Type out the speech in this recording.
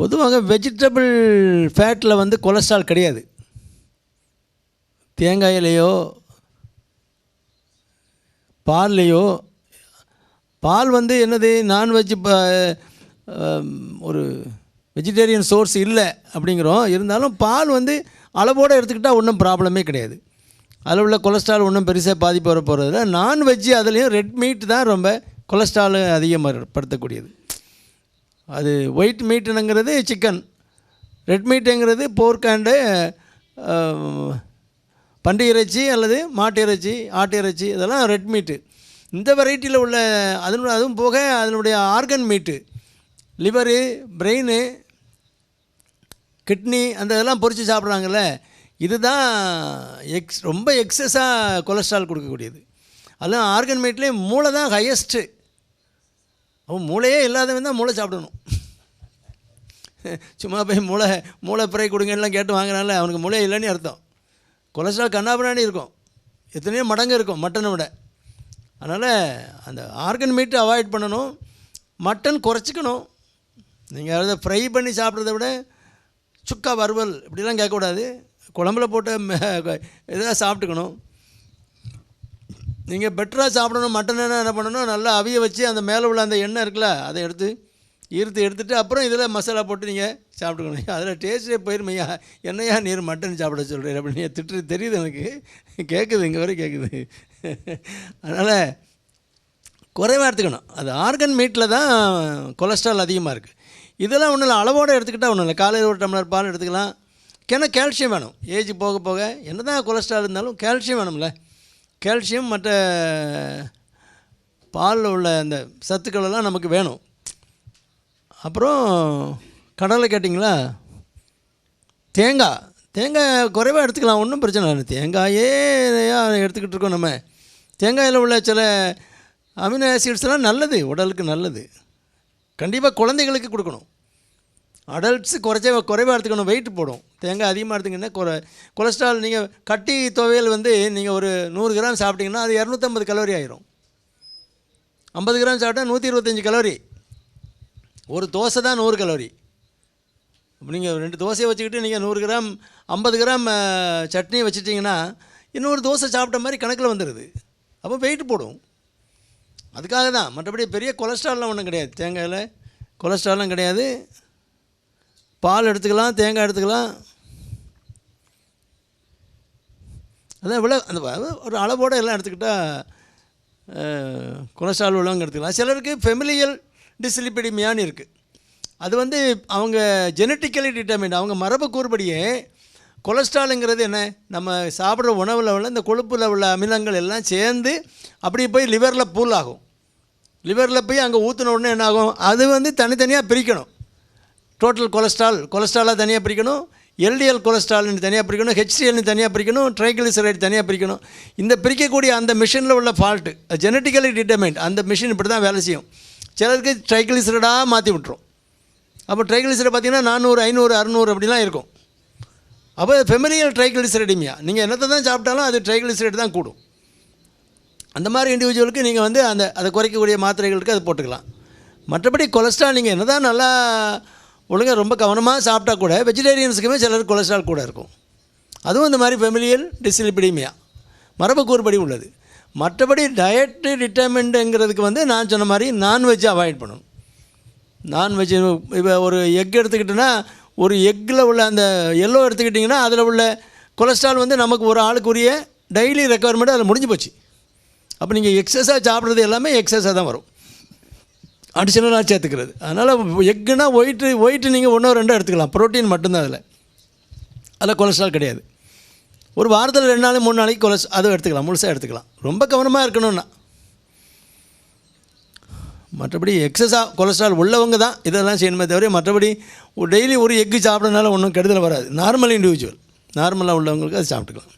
பொதுவாக வெஜிடபிள் ஃபேட்டில் வந்து கொலஸ்ட்ரால் கிடையாது. தேங்காயிலையோ பால்லையோ பால் வந்து என்னது நான்வெஜ் இப்போ ஒரு வெஜிடேரியன் சோர்ஸ் இல்லை அப்படிங்கிறோம். இருந்தாலும் பால் வந்து அளவோடு எடுத்துக்கிட்டால் ஒன்றும் ப்ராப்ளமே கிடையாது. அதில் உள்ள கொலஸ்ட்ரால் ஒன்றும் பெருசாக பாதிப்பு வர போகிறதில்ல நான்வெஜ்ஜு அதுலேயும் ரெட் மீட் தான் ரொம்ப கொலஸ்ட்ரால் அதிகப்படுத்தக்கூடியது அது ஒயிட் மீட்டுனுங்கிறது சிக்கன் ரெட் மீட்டுங்கிறது போர்க் அண்டு இறைச்சி அல்லது மாட்டு இறைச்சி ஆட்டு இறைச்சி இதெல்லாம் ரெட் மீட்டு இந்த வெரைட்டியில் உள்ள அதனுடைய அதுவும் போக அதனுடைய ஆர்கன் மீட்டு லிவரு பிரெயின் கிட்னி அந்த இதெல்லாம் பொறிச்சு சாப்பிட்றாங்கல்ல இதுதான் எக்ஸ் ரொம்ப எக்ஸஸாக கொலஸ்ட்ரால் கொடுக்கக்கூடியது. அதெல்லாம் ஆர்கன் மீட்லேயே மூளை தான் ஹையஸ்ட்டு அவன் மூளையே இல்லாதவன் தான் மூளை சாப்பிடணும். சும்மா போய் மூளை மூளை பிறை கொடுங்கலாம் கேட்டு வாங்கினால அவனுக்கு மூளை இல்லைன்னு அர்த்தம். கொலஸ்ட்ரால் கண்ணாபிராணி இருக்கும். எத்தனையோ மடங்கு இருக்கும் மட்டனை விட. அதனால் அந்த ஆர்கன் மீட்டு அவாய்ட் பண்ணணும். மட்டன் குறைச்சிக்கணும். நீங்கள் அதை ஃப்ரை பண்ணி சாப்பிட்றத விட சுக்கா வறுவல் இப்படிலாம் கேட்கக்கூடாது. குழம்புல போட்டு இதாக சாப்பிட்டுக்கணும். நீங்கள் பெட்டராக சாப்பிடணும் மட்டன் என்ன என்ன பண்ணணும் நல்லா அவிய வச்சு அந்த மேலே உள்ள அந்த எண்ணெய் இருக்குல்ல அதை எடுத்து ஈர்த்து எடுத்துகிட்டு அப்புறம் இதில் மசாலா போட்டு நீங்கள் சாப்பிட்டுக்கணும். அதில் டேஸ்ட்டே போயிருமையா? என்னையா நீர் மட்டன் சாப்பிட சொல்கிறேன் அப்படின்னு திட்டு தெரியுது எனக்கு. கேட்குது இங்கே வரை கேட்குது அதனால் குறைவாக எடுத்துக்கணும். அது ஆர்கன் மீட்டில் தான் கொலஸ்ட்ரால் அதிகமாக இருக்குது இதெல்லாம் ஒன்றும் இல்லை அளவோடு எடுத்துக்கிட்டால் ஒன்றும் இல்லை. காலையில் ஒரு டம்ளர் பால் எடுத்துக்கலாம். ஏன்னா கால்சியம் வேணும். ஏஜ் போக போக என்ன தான் கொலஸ்ட்ரால் இருந்தாலும் கால்சியம் வேணும்ல. கால்சியம் மற்ற பாலில் உள்ள அந்த சத்துக்களெல்லாம் நமக்கு வேணும். அப்புறம் கடலை கேட்டிங்களா? தேங்காய். தேங்காய் குறைவாக எடுத்துக்கலாம் ஒன்றும் பிரச்சனை இல்லை. தேங்காயே எடுத்துக்கிட்டு இருக்கோம் நம்ம. தேங்காயில் உள்ள சில அமினோ ஆசிட்ஸ்லாம் நல்லது உடலுக்கு நல்லது. கண்டிப்பாக குழந்தைகளுக்கு கொடுக்கணும். அடல்ட்ஸு குறைச்ச குறைவாக எடுத்துக்கணும். வெயிட் போடும். தேங்காய் அதிகமாக எடுத்துக்கிங்கன்னா குறை கொலஸ்ட்ரால் நீங்கள் கட்டி துவையல் வந்து நீங்கள் ஒரு நூறு கிராம் சாப்பிட்டீங்கன்னா அது இரநூத்தம்பது கலோரி ஆயிரும். ஐம்பது கிராம் சாப்பிட்டா நூற்றி இருபத்தஞ்சி கலோரி ஒரு தோசை தான் நூறு கலோரி நீங்கள் ரெண்டு தோசையை வச்சுக்கிட்டு நீங்கள் நூறு கிராம் ஐம்பது கிராம் சட்னி வச்சுட்டிங்கன்னா இன்னொரு தோசை சாப்பிட்ட மாதிரி கணக்கில் வந்துடுது அப்போ வெயிட் போடும். அதுக்காக தான். மற்றபடி பெரிய கொலஸ்ட்ரால்லாம் ஒன்றும் கிடையாது. தேங்காயில் கொலஸ்ட்ரால்லாம் கிடையாது. பால் எடுத்துக்கலாம் தேங்காய் எடுத்துக்கலாம். அதான் இவ்வளோ அந்த ஒரு அளவோடு எல்லாம் எடுத்துக்கிட்டால் கொலஸ்ட்ரால் உள்ளவங்க எடுத்துக்கலாம். சிலருக்கு ஃபெமிலியல் டிஸ்லிபிடிமியான்னு இருக்குது அது வந்து அவங்க ஜெனட்டிக்கலி டிட்டர்மின் அவங்க மரபு கூறுபடியே கொலஸ்ட்ராலுங்கிறது என்ன? நம்ம சாப்பிட்ற உணவில் உள்ள இந்த கொழுப்பில் உள்ள அமிலங்கள் எல்லாம் சேர்ந்து அப்படியே போய் லிவரில் பூல் ஆகும். லிவரில் போய் அங்கே ஊற்றின உடனே என்ன ஆகும்? அது வந்து தனித்தனியாக பிரிக்கணும். டோட்டல் கொலஸ்ட்ரால் கொலஸ்ட்ராலாக தனியாக பிரிக்கணும். எல்டிஎல் கொலஸ்ட்ரால்னு தனியாக பிரிக்கணும். ஹெச்டிஎல்னு தனியாக பிரிக்கணும். ட்ரைகிளிசரைடு தனியாக பிரிக்கணும். இந்த பிரிக்கக்கூடிய அந்த மிஷினில் உள்ள ஃபால்ட்டு ஜெனட்டிக்கலி டிட்டர்மெண்ட் அந்த மிஷின் இப்படி தான் வேலை செய்யும். சிலருக்கு ட்ரைகிளிசரைடாக மாற்றி விட்டுரும். அப்போ ட்ரைகிளிசரைடு பார்த்தீங்கன்னா நானூறு ஐநூறு அறுநூறு அப்படிலாம் இருக்கும். அப்போ ஃபெமிலியல் ட்ரைகிளிசரைடிமியா நீங்கள் என்னத்தை தான் சாப்பிட்டாலும் அது ட்ரைகிளிசரைடு தான் கூடும். அந்த மாதிரி இண்டிவிஜுவலுக்கு நீங்கள் வந்து அந்த அதை குறைக்கக்கூடிய மாத்திரைகளுக்கு அது போட்டுக்கலாம். மற்றபடி கொலஸ்ட்ரால் நீங்கள் என்ன தான் நல்லா ஒழுங்காக ரொம்ப கவனமாக சாப்பிட்டா கூட வெஜிடேரியன்ஸுக்குமே சிலர் கொலஸ்ட்ரால் கூட இருக்கும். அதுவும் இந்த மாதிரி ஃபெமிலியல் டிஸ்லிபிடிமியா மரபு கூறுபடி உள்ளது. மற்றபடி டயட்டு டிட்டர்மெண்ட்டுங்கிறதுக்கு வந்து நான் சொன்ன மாதிரி நான்வெஜ் அவாய்ட் பண்ணணும். நான்வெஜ் இப்போ ஒரு எக் எடுத்துக்கிட்டோன்னா ஒரு எக்கில் உள்ள அந்த எல்லோ எடுத்துக்கிட்டிங்கன்னா அதில் உள்ள கொலஸ்ட்ரால் வந்து நமக்கு ஒரு ஆளுக்குரிய டெய்லி ரெக்குவயர்மெண்ட் அதில் முடிஞ்சு போச்சு. அப்போ நீங்கள் எக்ஸஸாக சாப்பிட்றது எல்லாமே எக்ஸஸாக தான் வரும். அடிஷனலாக சேர்த்துக்கிறது. அதனால் எக்குனா ஒயிட்டு ஒயிட்டு நீங்கள் ஒன்றோ ரெண்டோ எடுத்துக்கலாம். ப்ரோட்டீன் மட்டும்தான் அதில். அதில் கொலஸ்ட்ரால் கிடையாது. ஒரு வாரத்தில் ரெண்டு நாளைக்கு மூணு நாளைக்கு கொலஸ் அதுவும் எடுத்துக்கலாம். முழுசாக எடுத்துக்கலாம். ரொம்ப கவனமாக இருக்கணும்னா. மற்றபடி எக்ஸஸாக கொலஸ்ட்ரால் உள்ளவங்க தான் இதெல்லாம் செய்யணுமே தவிர மற்றபடி டெய்லி ஒரு எக்கு சாப்பிட்றதுனால ஒன்றும் கெடுதல் வராது. நார்மல் இண்டிவிஜுவல் நார்மலாக உள்ளவங்களுக்கு அது சாப்பிட்டுக்கலாம்.